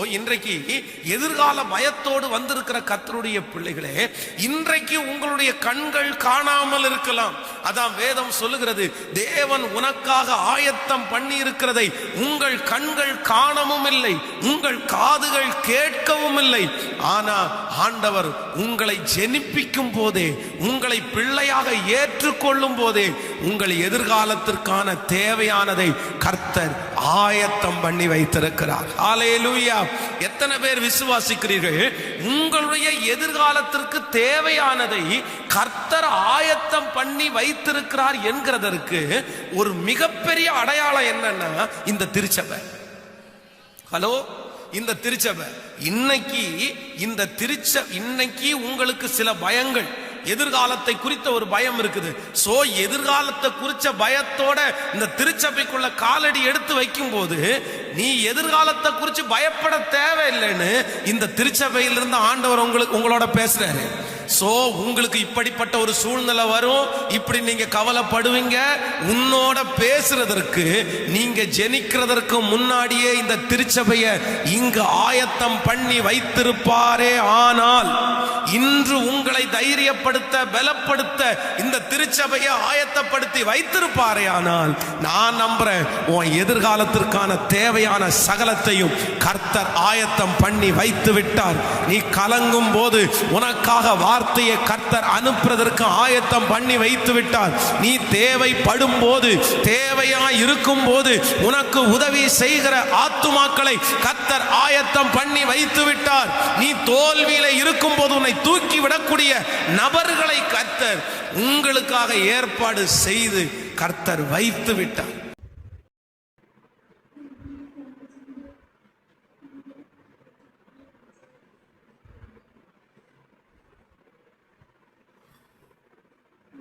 ஓ, இன்றைக்கு எதிர்கால பயத்தோடு வந்திருக்கிற கத்தருடைய பிள்ளைகளே இன்றைக்கு உங்களுடைய கண்கள் காணாமல் இருக்கலாம். அதான் வேதம் சொல்லுகிறது தேவன் உனக்காக ஆயத்தம் பண்ணி இருக்கிறதை உங்கள் கண்கள் காணவும் இல்லை உங்கள் காதுகள் கேட்கவும் இல்லை ஆனா ஆண்டவர் உங்களை ஜெனிப்பிக்கும் போதே உங்களை பிள்ளையாக ஏற்றுக்கொள்ளும் போதே உங்கள் எதிர்காலத்திற்கான தேவையானதை கர்த்தர் ஆயத்தம் பண்ணி வைத்திருக்கிறார். ஹalleluya எத்தனை பேர் விசுவாசிக்கிறீர்கள்? உங்களுடைய எதிர்காலத்திற்கு தேவையானதை கர்த்தர் ஆயத்தம் பண்ணி வைத்திருக்கிறார் என்கிறதற்கு ஒரு மிகப்பெரிய அடையாளம் என்னன்னா இந்த திருச்சபை. ஹலோ இந்த திருச்சபை. இன்னைக்கு இந்த திருச்ச இன்னைக்கு உங்களுக்கு சில பயங்கள். எதிர்காலத்தை குறித்த ஒரு பயம் இருக்குது. சோ எதிர்காலத்தை குறிச்ச பயத்தோட இந்த திருச்சபைக்குள்ள காலடி எடுத்து வைக்கும் போது நீ எதிர்காலத்தை குறித்து பயப்பட தேவையில்லைன்னு இந்த திருச்சபையிலிருந்து ஆண்டவர் உங்களுக்கு உங்களோட பேசுறாரு. சோ உங்களுக்கு இப்படிப்பட்ட ஒரு சூழ்நிலை வரும். இப்படி நீங்க கவலைப்படுவீங்க. உன்னோட பேசுறதற்கு நீங்க ஜெனிக்கிறதற்கு முன்னாடியே இந்த திருச்சபையை இங்கு ஆயத்தம் பண்ணி வைத்திருப்பாரே ஆனால் இன்று உங்களை தைரியப்படுத்த பலப்படுத்த இந்த திருச்சபையை ஆயத்தப்படுத்தி வைத்திருப்பாரே ஆனால் நான் நம்புறேன் உன் எதிர்காலத்திற்கான தேவையான சகலத்தையும் கர்த்தர் ஆயத்தம் பண்ணி வைத்து விட்டார் நீ கலங்கும் போது உனக்காக வார்த்தையை கர்த்தர் அனுப்புறதற்கு ஆயத்தம் பண்ணி வைத்து விட்டார். நீ தேவைப்படும் போது தேவையா இருக்கும் போது உனக்கு உதவி செய்கிற ஆத்துமாக்களை கர்த்தர் ஆயத்தம் பண்ணி வைத்து விட்டார். நீ தோல்வியில இருக்கும் போது உன்னை தூக்கி விடக்கூடிய நபர்களை கர்த்தர் உங்களுக்காக ஏற்பாடு செய்து கர்த்தர் வைத்து விட்டார்.